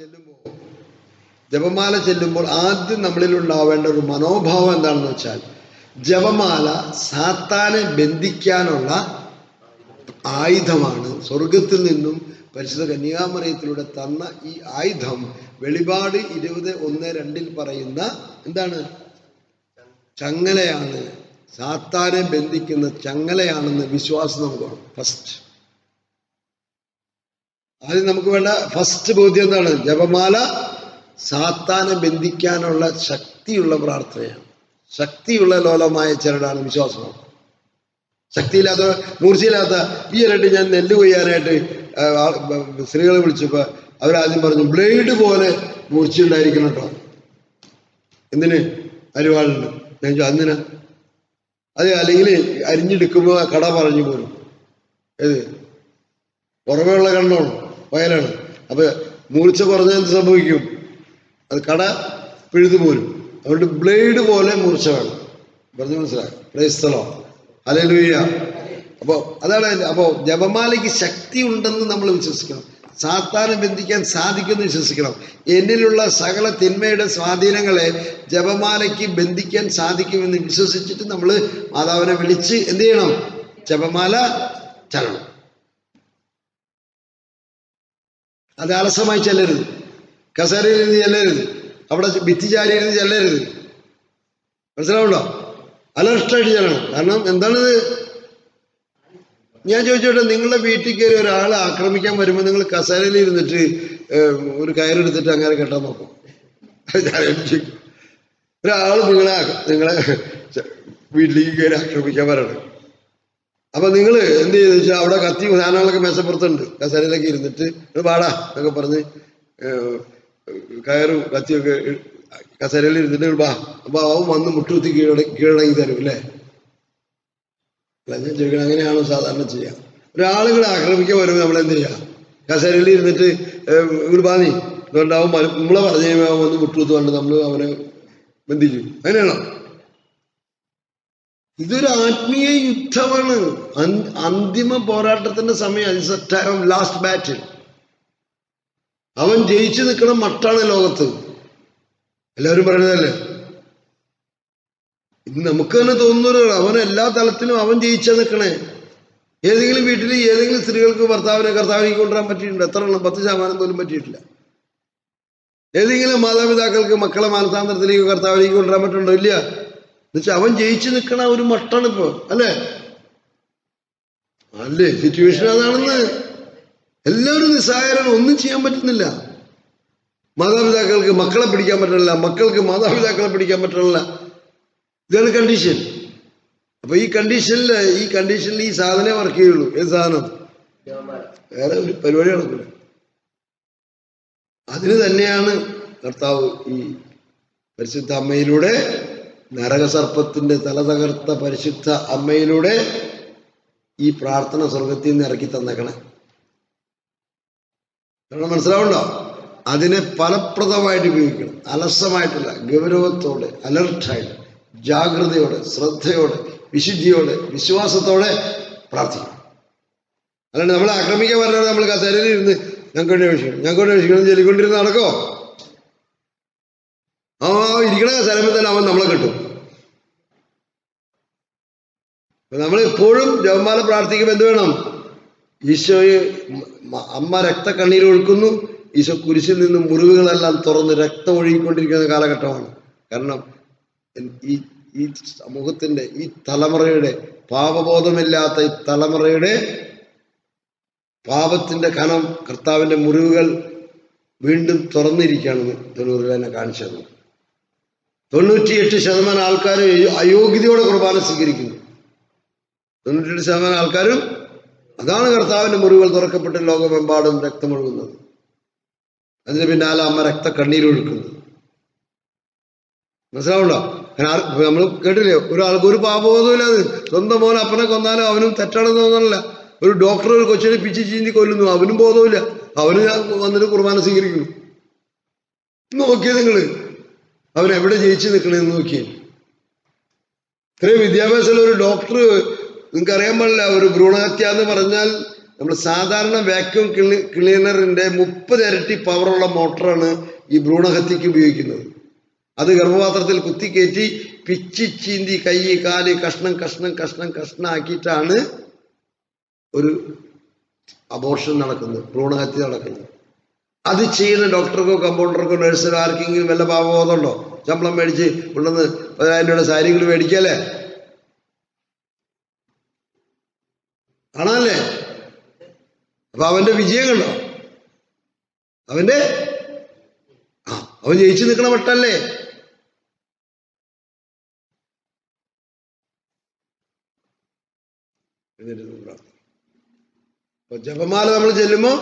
ചെല്ലുമ്പോൾ? ജപമാല ചെല്ലുമ്പോൾ ആദ്യം നമ്മളിൽ ഉണ്ടാവേണ്ട ഒരു മനോഭാവം എന്താണെന്ന് വെച്ചാൽ ജപമാല സാത്താനെ ബന്ധിക്കാനുള്ള ആയുധമാണ്. സ്വർഗത്തിൽ നിന്നും പരിശുദ്ധ കന്യാമറിയത്തിലൂടെ തന്ന ഈ ആയുധം വെളിപാട് ഇരുപത് ഒന്ന് രണ്ടിൽ പറയുന്ന എന്താണ്? ചങ്ങലയാണ്. സാത്താനെ ബന്ധിക്കുന്ന ചങ്ങലയാണെന്ന് വിശ്വാസം നമുക്ക് ഫസ്റ്റ് ആദ്യം നമുക്ക് വേണ്ട ഫസ്റ്റ് ബോധ്യം എന്താണ്? ജപമാല സാത്താനെ ബന്ധിക്കാനുള്ള ശക്തിയുള്ള പ്രാർത്ഥനയാണ്. ശക്തിയുള്ള ലോലമായ ചരടാണ് വിശ്വാസം ശക്തിയില്ലാത്ത മൂർച്ചയില്ലാത്ത ഈ ഇരട്ടി ഞാൻ നെല്ല് കൊയ്യാനായിട്ട് സ്ത്രീകളെ വിളിച്ചപ്പോൾ അവരാദ്യം പറഞ്ഞു ബ്ലേഡ് പോലെ മൂർച്ചയുണ്ടായിരിക്കണം കേട്ടോ എന്തിന്? അരിവാളുണ്ട്. ഞാൻ ചോദിച്ചു അതിനാ അത് അല്ലെങ്കിൽ അരിഞ്ഞെടുക്കുമ്പോൾ കട പറഞ്ഞു പോലും ഏത്? പുറമേ ഉള്ള കണ്ണാണ് വയലാണ്. അപ്പൊ മൂർച്ച കുറഞ്ഞ എന്ത് സംഭവിക്കും? അത് കട പിഴുതു പോരും. അതുകൊണ്ട് ബ്ലേഡ് പോലെ മൂർച്ച വേണം. പറഞ്ഞു മനസ്സിലായി? പ്രൈസ്തലോ അലലുയ്യ അപ്പോ അതാണ് അപ്പോൾ അപ്പോ ജപമാലയ്ക്ക് ശക്തി ഉണ്ടെന്ന് നമ്മൾ വിശ്വസിക്കണം. സാത്താനെ ബന്ധിക്കാൻ സാധിക്കുമെന്ന് വിശ്വസിക്കണം. എന്നിലുള്ള സകല തിന്മയുടെ സ്വാധീനങ്ങളെ ജപമാലയ്ക്ക് ബന്ധിക്കാൻ സാധിക്കുമെന്ന് വിശ്വസിച്ചിട്ട് നമ്മൾ മാതാവിനെ വിളിച്ച് എന്ത് ചെയ്യണം? ജപമാല ചരണം അത് അലസമായി ചെല്ലരുത്. കസേരയിൽ ഇരുന്ന് ചെല്ലരുത്. അവിടെ ഭിത്തിചാരി ഇരുന്ന് ചെല്ലരുത്. മനസ്സിലാവുണ്ടോ? അലർട്ടായിട്ട് ചെല്ലണം. കാരണം എന്താണിത്? ഞാൻ ചോദിച്ചോട്ടെ നിങ്ങളുടെ വീട്ടിൽ കയറി ഒരാളെ ആക്രമിക്കാൻ വരുമ്പോൾ നിങ്ങൾ കസേരയിൽ ഇരുന്നിട്ട് ഒരു കയറെടുത്തിട്ട് അങ്ങനെ കെട്ടാൻ നോക്കും. ഒരാൾ നിങ്ങളെ നിങ്ങളെ വീട്ടിലേക്ക് കയറി ആക്രമിക്കാൻ വരണം. അപ്പൊ നിങ്ങൾ എന്ത് ചെയ്തെന്ന് വെച്ചാൽ അവിടെ കത്തി സാധനങ്ങളൊക്കെ മേശപ്പുറത്തുണ്ട്. കസേരയിലൊക്കെ ഇരുന്നിട്ട് പാടാ എന്നൊക്കെ പറഞ്ഞ് കയറും കത്തിയൊക്കെ കസേരയിൽ ഇരുന്നിട്ട് "ഇങ്ങട് വാ അപ്പൊ അവൻ വന്ന് മുട്ടുകുത്തി കീഴട കീഴടങ്ങി തരും അല്ലേ? ഞാൻ ചോദിക്കണം അങ്ങനെയാണോ സാധാരണ ചെയ്യാം? ഒരാളുകളെ ആക്രമിക്കാൻ വരുമ്പോൾ നമ്മൾ എന്ത് ചെയ്യാം? കസേരയിൽ ഇരുന്നിട്ട് ഇവിടെ ഇങ്ങോട്ട് നീ. അതുകൊണ്ട് അവൻ നമ്മളെ പറഞ്ഞു കഴിയുമ്പോൾ അവൻ വന്ന് മുട്ടുകുത്തുകൊണ്ട് നമ്മൾ അവനെ ബന്ധിച്ചു അങ്ങനെയാണോ? ഇതൊരു ആത്മീയ യുദ്ധമാണ്. അന്തിമ പോരാട്ടത്തിന്റെ സമയം. ലാസ്റ്റ് ബാറ്റിൽ അവൻ ജയിച്ചു നിൽക്കണ മട്ടാണ് ലോകത്ത്. എല്ലാവരും പറയുന്നതല്ലേ? ഇത് നമുക്ക് തന്നെ തോന്നുന്നു അവൻ എല്ലാ തലത്തിലും അവൻ ജയിച്ചാ നിൽക്കണേ. ഏതെങ്കിലും വീട്ടിൽ ഏതെങ്കിലും സ്ത്രീകൾക്ക് ഭർത്താവിനെ കർത്താവിനെ കൊണ്ടുവരാൻ പറ്റിയിട്ടുണ്ട്. എത്ര എണ്ണം? പത്ത് ശതമാനം പോലും പറ്റിയിട്ടില്ല. ഏതെങ്കിലും മാതാപിതാക്കൾക്ക് മക്കളെ മാനസാന്തരത്തിലേക്ക് കർത്താവിലേക്ക് കൊണ്ടുവരാൻ പറ്റുന്നുണ്ടോ? ഇല്ല. എന്നുവെച്ചാൽ അവൻ ജയിച്ചു നിൽക്കണ ഒരു മട്ടാണ് ഇപ്പൊ അല്ലേ? അല്ലേ? സിറ്റുവേഷൻ അതാണെന്ന് എല്ലാവരും നിസ്സഹായരാണ് ഒന്നും ചെയ്യാൻ പറ്റുന്നില്ല. മാതാപിതാക്കൾക്ക് മക്കളെ പിടിക്കാൻ പറ്റണില്ല മക്കൾക്ക് മാതാപിതാക്കളെ പിടിക്കാൻ പറ്റണില്ല. ഇതാണ് കണ്ടീഷൻ അപ്പൊ ഈ കണ്ടീഷനിൽ ഈ കണ്ടീഷനിൽ ഈ സാധനം വർക്ക് ചെയ്യുള്ളൂ. ഏത് സാധനം? വേറെ ഒരു പരിപാടി നടക്കില്ല അതിന് തന്നെയാണ് കർത്താവ് ഈ പരിശുദ്ധ അമ്മയിലൂടെ നരകസർപ്പത്തിന്റെ തല തകർത്ത പരിശുദ്ധ അമ്മയിലൂടെ ഈ പ്രാർത്ഥന സ്വർഗത്തിൽ നിന്ന് ഇറക്കി തന്നേക്കണേ. മനസ്സിലാവുണ്ടോ? അതിനെ ഫലപ്രദമായിട്ട് ഉപയോഗിക്കണം. അലസമായിട്ടല്ല ഗൗരവത്തോടെ അലർട്ടായിട്ട് ജാഗ്രതയോടെ ശ്രദ്ധയോടെ വിശുദ്ധിയോടെ വിശ്വാസത്തോടെ പ്രാർത്ഥിക്കണം. അല്ലാണ്ട് നമ്മളെ ആക്രമിക്കാൻ പറഞ്ഞാൽ നമ്മൾ കസേരയിൽ ഇരുന്ന് ഞങ്ങൾക്ക് വേണ്ടി വിഷയം ഞങ്ങൾക്ക് വേണ്ടി വിഷയം ചൊല്ലിക്കൊണ്ടിരുന്ന് നടക്കോ? ആ ഇരിക്കണ സ്ഥലമേ തന്നെ അവൻ നമ്മളെ കിട്ടും. നമ്മൾ എപ്പോഴും ജപമാല പ്രാർത്ഥിക്കുമ്പോൾ എന്ത് വേണം? ഈശോയെ അമ്മ രക്തക്കണ്ണീർ ഒഴുക്കുന്നു. ഈശോ കുരിശിൽ നിന്ന് മുറിവുകളെല്ലാം തുറന്ന് രക്തം ഒഴുകിക്കൊണ്ടിരിക്കുന്ന കാലഘട്ടമാണ്. കാരണം ഈ ഈ സമൂഹത്തിന്റെ ഈ തലമുറയുടെ പാപബോധമില്ലാത്ത ഈ തലമുറയുടെ പാപത്തിന്റെ കനം കർത്താവിന്റെ മുറിവുകൾ വീണ്ടും തുറന്നിരിക്കുകയാണെന്ന് തൊണ്ണൂറിൽ എന്നെ കാണിച്ചു തന്നു തൊണ്ണൂറ്റിയെട്ട് ശതമാനം ആൾക്കാരും അയോഗ്യതയോടെ കുർബാന സ്വീകരിക്കുന്നു. തൊണ്ണൂറ്റിയെട്ട് ശതമാനം ആൾക്കാരും അതാണ് കർത്താവിന്റെ മുറിവുകൾ തുറക്കപ്പെട്ട് ലോകമെമ്പാടും രക്തമൊഴുകുന്നത്. അതിന് പിന്നാലെ അമ്മ രക്ത കണ്ണീരൊഴുക്കുന്നത് മനസ്സിലാവുണ്ടോ? നമ്മൾ കേട്ടില്ലേ? ഒരാൾക്ക് ഒരു പാപബോധമില്ല അത്. സ്വന്തം മോൻ അപ്പനെ കൊന്നാലും അവനും തെറ്റാണെന്ന് തോന്നണില്ല. ഒരു ഡോക്ടർ ഒരു കൊച്ചിനെ പിച്ചി ചീന്തി കൊല്ലുന്നു അവനും ബോധമില്ല അവന് വന്നിട്ട് കുർബാന സ്വീകരിക്കുന്നു. നോക്കിയത് നിങ്ങൾ. അവൻ എവിടെ ജയിച്ചു നിൽക്കണെന്ന് നോക്കിയേ ഇത്രയും വിദ്യാഭ്യാസമുള്ള ഒരു ഡോക്ടർ നിങ്ങൾക്ക് അറിയാൻ പാടില്ല ഒരു ഭ്രൂണഹത്യ എന്ന് പറഞ്ഞാൽ നമ്മൾ സാധാരണ വാക്യൂം ക്ലീനറിന്റെ മുപ്പത് ഇരട്ടി പവറുള്ള മോട്ടറാണ് ഈ ഭ്രൂണഹത്യക്ക് ഉപയോഗിക്കുന്നത്. അത് ഗർഭപാത്രത്തിൽ കുത്തിക്കയറ്റി പിച്ചി ചീന്തി കൈ കാൽ കഷ്ണം കഷ്ണം കഷ്ണം കഷ്ണം ആക്കിയിട്ടാണ് ഒരു അബോർഷൻ നടക്കുന്നത് ഭ്രൂണഹത്യ നടക്കുന്നത്. അത് ചെയ്യുന്ന ഡോക്ടർക്കോ കമ്പൗണ്ടർക്കോ നഴ്സിനോ ആർക്കെങ്കിലും വല്ല പാപബോധമുണ്ടോ ശമ്പളം മേടിച്ച് കൊണ്ടുവന്ന് പതിനായിരം രൂപയുടെ സാരികൾ മേടിക്കല്ലേ? ആണല്ലേ അപ്പൊ അവന്റെ വിജയം കണ്ടോ? അവന്റെ? ആ അവൻ ജയിച്ചു നിൽക്കണ വട്ടല്ലേ? ജപമാല നമ്മൾ ചെല്ലുമ്പോ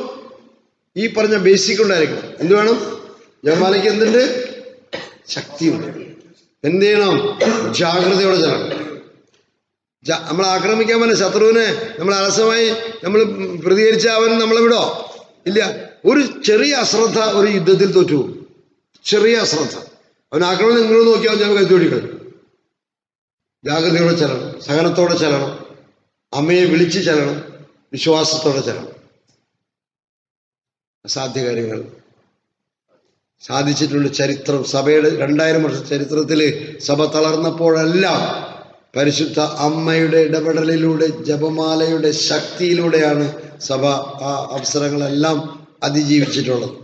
ഈ പറഞ്ഞ ബേസിക് ഉണ്ടായിരിക്കണം. എന്ത് വേണം? ജപമാലയ്ക്ക് എന്തുണ്ട്? ശക്തിയുണ്ട്. എന്ത് ചെയ്യണം? ജാഗ്രതയോടെ ചെല്ലണം നമ്മൾ ആക്രമിക്കാൻ പറ്റില്ല ശത്രുവിനെ നമ്മൾ അലസമായി നമ്മൾ പ്രതികരിച്ച അവൻ നമ്മളെ വിടോ? ഇല്ല. ഒരു ചെറിയ അശ്രദ്ധ ഒരു യുദ്ധത്തിൽ തോറ്റു. ചെറിയ അശ്രദ്ധ. അവൻ ആക്രമണം നിങ്ങൾ നോക്കിയാൽ ഞാൻ കൈത്തോടിക്കളയും ജാഗ്രതയോടെ ചെല്ലണം. സഹനത്തോടെ ചെല്ലണം. അമ്മയെ വിളിച്ച് ചെല്ലണം. വിശ്വാസത്തോടെ ചെല്ലണം. അസാധ്യ സാധിച്ചിട്ടുള്ള ചരിത്രം സഭയുടെ രണ്ടായിരം വർഷ ചരിത്രത്തിൽ സഭ തളർന്നപ്പോഴെല്ലാം പരിശുദ്ധ അമ്മയുടെ ഇടപെടലിലൂടെ ജപമാലയുടെ ശക്തിയിലൂടെയാണ് സഭ ആ അവസരങ്ങളെല്ലാം അതിജീവിച്ചിട്ടുള്ളത്.